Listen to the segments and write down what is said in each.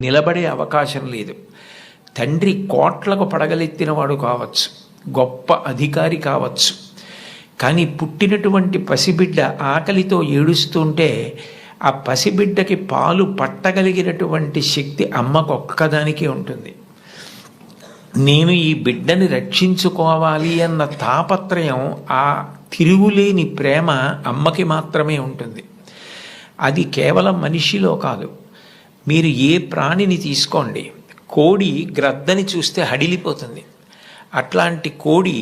నిలబడే అవకాశం లేదు. తండ్రి కోట్లకు పడగలెత్తినవాడు కావచ్చు గొప్ప అధికారి కావచ్చు. కానీ పుట్టినటువంటి పసిబిడ్డ ఆకలితో ఏడుస్తుంటే ఆ పసిబిడ్డకి పాలు పట్టగలిగినటువంటి శక్తి అమ్మకు ఒక్కదానికే ఉంటుంది. నేను ఈ బిడ్డని రక్షించుకోవాలి అన్న తాపత్రయం ఆ తిరుగులేని ప్రేమ అమ్మకి మాత్రమే ఉంటుంది. అది కేవలం మనిషిలో కాదు. మీరు ఏ ప్రాణిని తీసుకోండి కోడి గ్రద్దని చూస్తే హడిలిపోతుంది. అట్లాంటి కోడి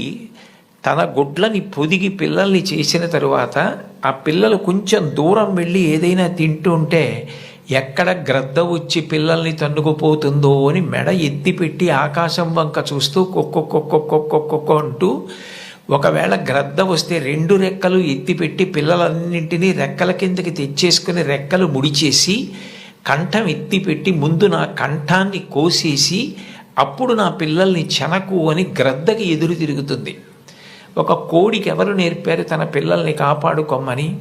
తన గుడ్లని పొదిగి పిల్లల్ని చేసిన తరువాత ఆ పిల్లలు కొంచెం దూరం వెళ్ళి ఏదైనా తింటూ ఉంటే ఎక్కడ గ్రద్ద వచ్చి పిల్లల్ని తన్నుకుపోతుందో అని మెడ ఎత్తిపెట్టి ఆకాశం వంక చూస్తూ కొక్కొక్కొక్కొక్కొక్కొక్కొ అంటూ ఒకవేళ గ్రద్ద వస్తే రెండు రెక్కలు ఎత్తిపెట్టి పిల్లలన్నింటినీ రెక్కల కిందకి తెచ్చేసుకుని రెక్కలు ముడిచేసి కంఠం ఎత్తిపెట్టి ముందు నా కంఠాన్ని కోసేసి అప్పుడు నా పిల్లల్ని చెనకు అని గ్రద్దకి ఎదురు తిరుగుతుంది. ఒక కోడికి ఎవరు నేర్పారు తన పిల్లల్ని కాపాడుకోమని?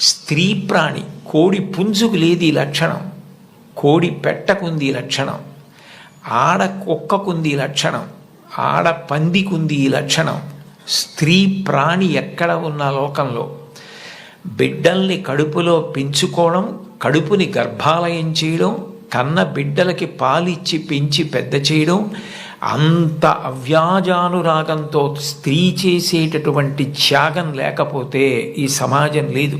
స్త్రీ ప్రాణి కోడి పుంజుకు లేదు ఈ లక్షణం. కోడి పెట్టకుంది ఈ లక్షణం. ఆడ కుక్కకుంది ఈ లక్షణం. ఆడ పందికుంది ఈ లక్షణం. స్త్రీ ప్రాణి ఎక్కడ ఉన్న లోకంలో? బిడ్డల్ని కడుపులో పెంచుకోవడం కడుపుని గర్భాలయం చేయడం కన్న బిడ్డలకి పాలిచ్చి పెంచి పెద్ద చేయడం అంత అవ్యాజానురాగంతో స్త్రీ చేసేటటువంటి త్యాగం లేకపోతే ఈ సమాజం లేదు.